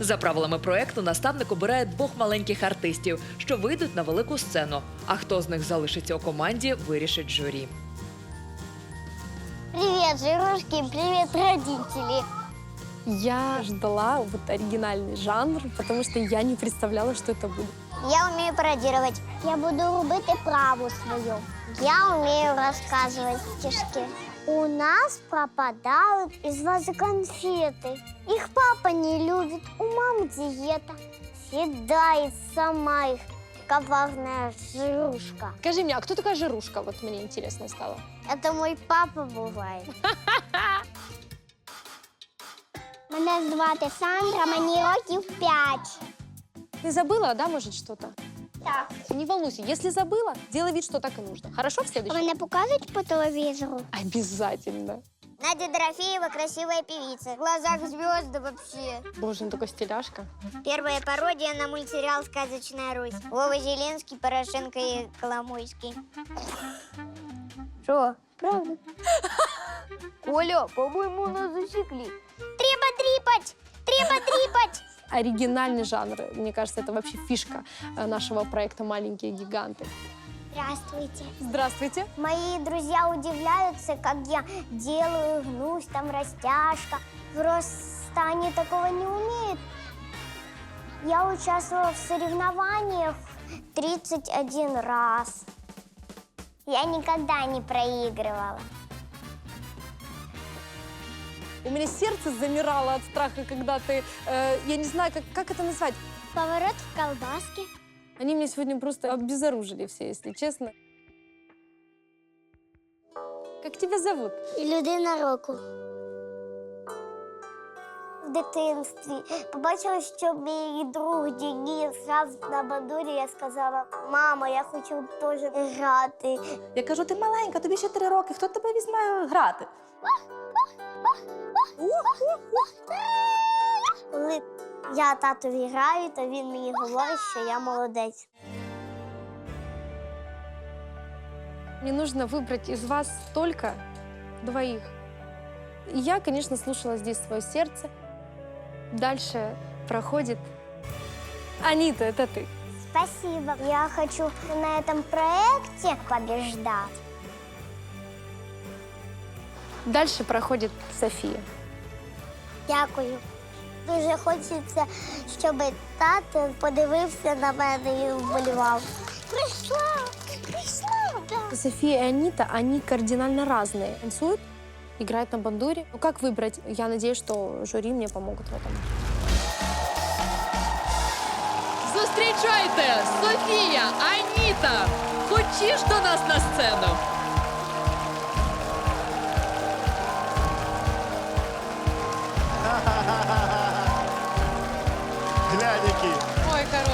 За правилами проекту наставник обирає двох маленьких артистів, що вийдуть на велику сцену. А хто з них залишиться у команді, вирішить журі. Привет, жирушки, привет, родители. Я ждала вот оригинальный жанр, потому что я не представляла, что это будет. Я умею пародировать. Я буду робити праву свою. Я умею рассказывать стишки. У нас пропадают из вазы конфеты. Их папа не любит, у мамы диета. Съедает сама их коварная жирушка. Скажи мне, а кто такая жирушка? Вот мне интересно стало. Это мой папа буває. Мене звати Сандра, мені років п'ять. Ты забыла, да, может, что-то? Так. Не волнуйся, если забыла, делай вид, что так и нужно. Хорошо в следующий? Мене показують по телевізору. Обязательно. Надя Дорофеева красивая певица. В глазах звезды вообще. Боже, ну такой стиляшка. Первая пародия на мультсериал «Сказочная Русь». Вова Зеленский, Порошенко и Коломойский. Что? Правда? Коля, по-моему, нас засекли. Треба трипать! Треба трипать! Оригинальный жанр. Мне кажется, это вообще фишка э, нашего проекта «Маленькие гиганты». Здравствуйте. Здравствуйте. Мои друзья удивляются, как я делаю, гнусь, там растяжка. Просто они такого не умеют. Я участвовала в соревнованиях 31 раз. Я никогда не проигрывала. У меня сердце замирало от страха, когда ты, э, я не знаю, как, как это назвать. Поворот в колбаске. Они меня сегодня просто обезоружили все, если честно. Как тебя зовут? Людина року. В дитинстві побачила, що мій друг Денис грав на бандурі. Я сказала, мама, я хочу теж грати. Я кажу, ти маленька, тобі ще три роки. Хто тебе візьме грати? Коли я татові граю, то він мені говорить, що я молодець. Мне нужно выбрать из вас только двоих. И я, конечно, слушала здесь свое сердце. Дальше проходит... Анита, это ты. Спасибо. Я хочу на этом проекте побеждать. Дальше проходит София. Дякую. Дуже хочеться, щоб тато подивився на мене і вболівав. Прийшла! Прийшла! Да. София и Анита, они кардинально разные. Танцуют, играют на бандуре. Ну как выбрать? Я надеюсь, что жюри мне помогут в этом. Зустрічайте! Софія, Аніта! Хочеш до нас на сцену?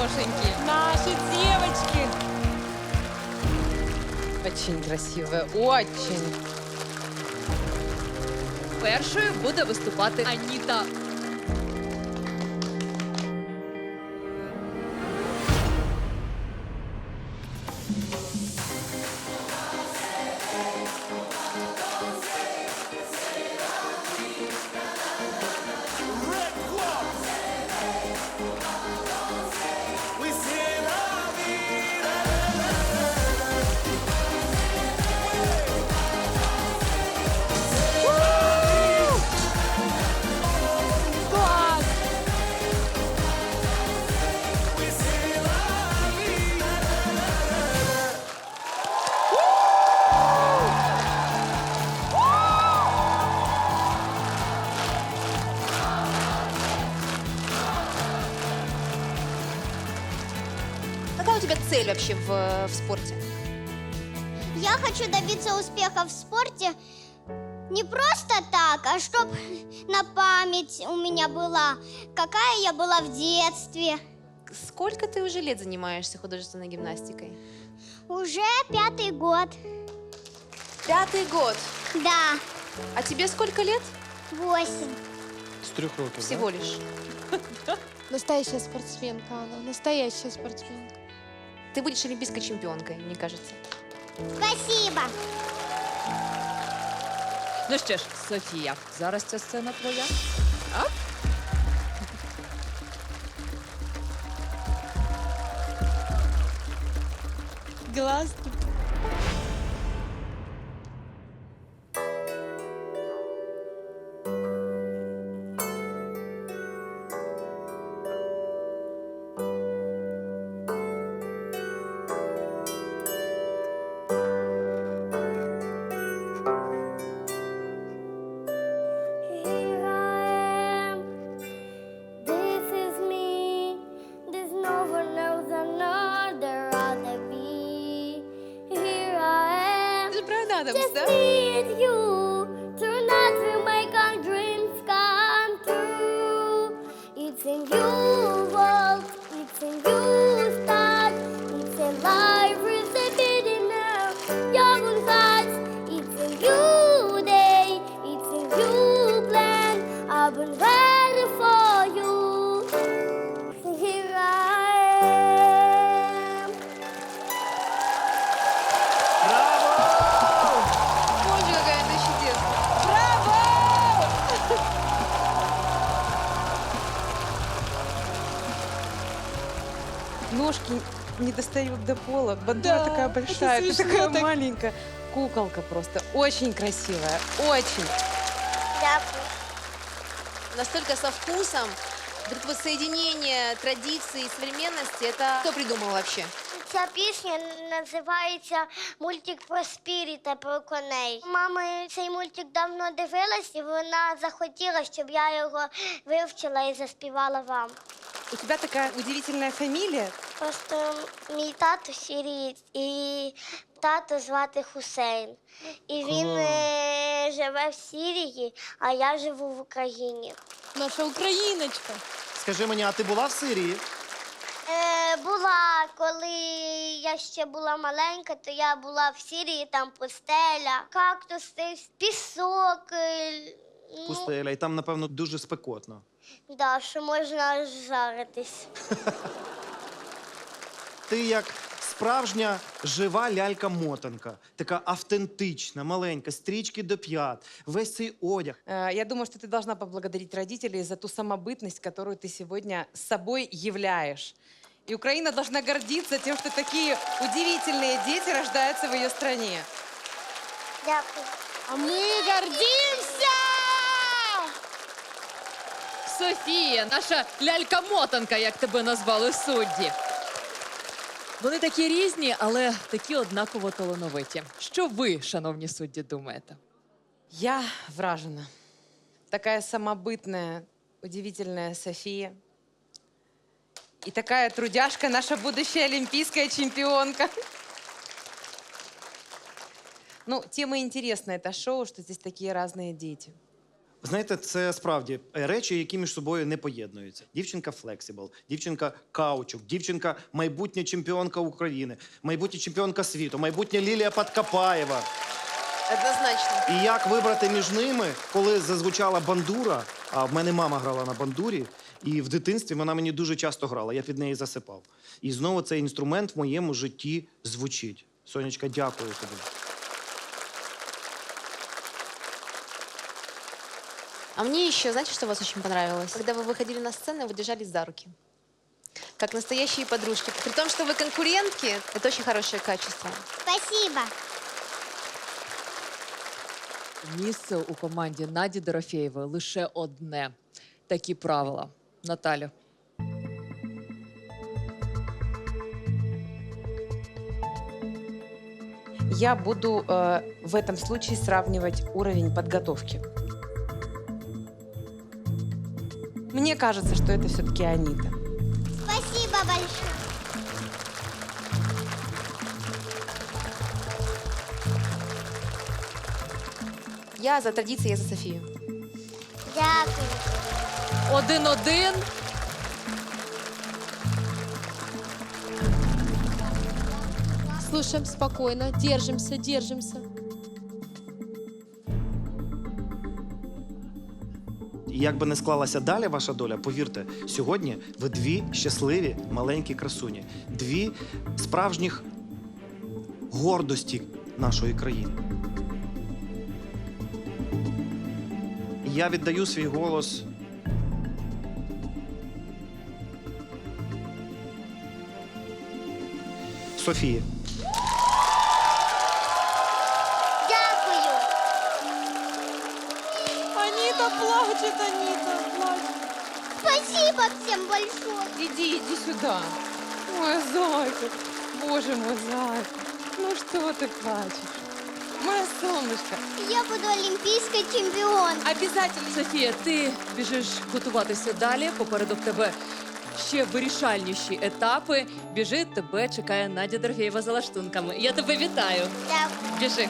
Хорошенькие. Наши девочки. Очень красивые, очень. Першою буде виступати Аніта. Цель вообще в, в спорте? Я хочу добиться успеха в спорте не просто так, а чтоб на память у меня была, какая я была в детстве. Сколько ты уже лет занимаешься художественной гимнастикой? Уже пятый год. Пятый год. Да, А тебе сколько лет? восемь. З трьох років. Всего лишь. Настоящая спортсменка она, настоящая спортсменка. Ты будешь олимпийской чемпионкой, мне кажется. Спасибо. Ну что ж, София, зараз ця сцена твоя. Оп. Глаз Это Ножки не достают до пола. Бандура Да, такая это большая, ты смешно такая так. маленькая. Куколка просто. Очень красивая. Очень. Дякую. Настолько со вкусом. Вот это вот соединение традиции и современности, это кто придумал вообще? Ця пісня називається мультик про спіріта, про коней. Мама цей мультик давно дивилась, і вона захотіла, щоб я його вивчила і заспівала вам. У тебя такая удивительная фамилия. Просто мій тато сірієць, і тато звати Хусейн. І він е, живе в Сірії, а я живу в Україні. Наша україночка. Скажи мені, а ти була в Сирії? Е, була, коли я ще була маленька, то я була в Сірії, там пустеля, кактуси, пісок. е, Ну, Пустеля, і там, напевно, дуже спекотно. да, що можна аж жаритись. Ти як справжня жива лялька-мотанка, така автентична, маленька, стрічки до п'ят, весь цей одяг. Э, Я думаю, что ты должна поблагодарить родителей за ту самобытность, которую ты сегодня собой являешь. И Украина должна гордиться тем, что такие удивительные дети рождаются в ее стране. Дякую. А ми гордимся! Софія, наша лялька-мотанка, як тебе назвали судді. Вони такі різні, але такі однаково талановиті. Що ви, шановні судді, думаєте? Я вражена. Такая самобытная, удивительная София. И такая трудяшка, наша будущая олимпийская чемпионка. Ну, тема интересная это шоу, что здесь такие разные дети. Знаєте, це справді е, речі, які між собою не поєднуються. Дівчинка флексибл, дівчинка каучук, дівчинка майбутня чемпіонка України, майбутня чемпіонка світу, майбутня Лілія Подкопаєва. Однозначно. І як вибрати між ними, коли зазвучала бандура? А в мене мама грала на бандурі, і в дитинстві вона мені дуже часто грала. Я під неї засипав. І знову цей інструмент в моєму житті звучить. Сонечка, дякую тобі. А мне еще, знаете, что у вас очень понравилось? Когда вы выходили на сцену, вы держались за руки. Как настоящие подружки. При том, что вы конкурентки, это очень хорошее качество. Спасибо. Місце у команді Наді Дорофєєвої лише одне. Такі правила. Наталю. Я буду э, в этом случае сравнивать уровень подготовки. Мне кажется, что это все-таки Анита. Спасибо большое. Я за традиции, я за Софию. Дякую. Один-один. Слушаем спокойно, держимся, держимся. І як би не склалася далі ваша доля, повірте, сьогодні ви дві щасливі маленькі красуні, дві справжніх гордості нашої країни. Я віддаю свій голос. Софії. плачет, Анита плачет. Спасибо всем большое. Иди, иди сюда. Мой зайка. Боже мой, зайка. Ну что ты плачешь? Моя солнышко. Я буду олимпийской чемпион. Обязательно. Софія, ти біжиш готуватися далі. Попереду в тебе ще вирішальніші етапи. Біжи, тебе чекає Надя Дорфєєва за лаштунками. Я тебе вітаю. Так. Біжи.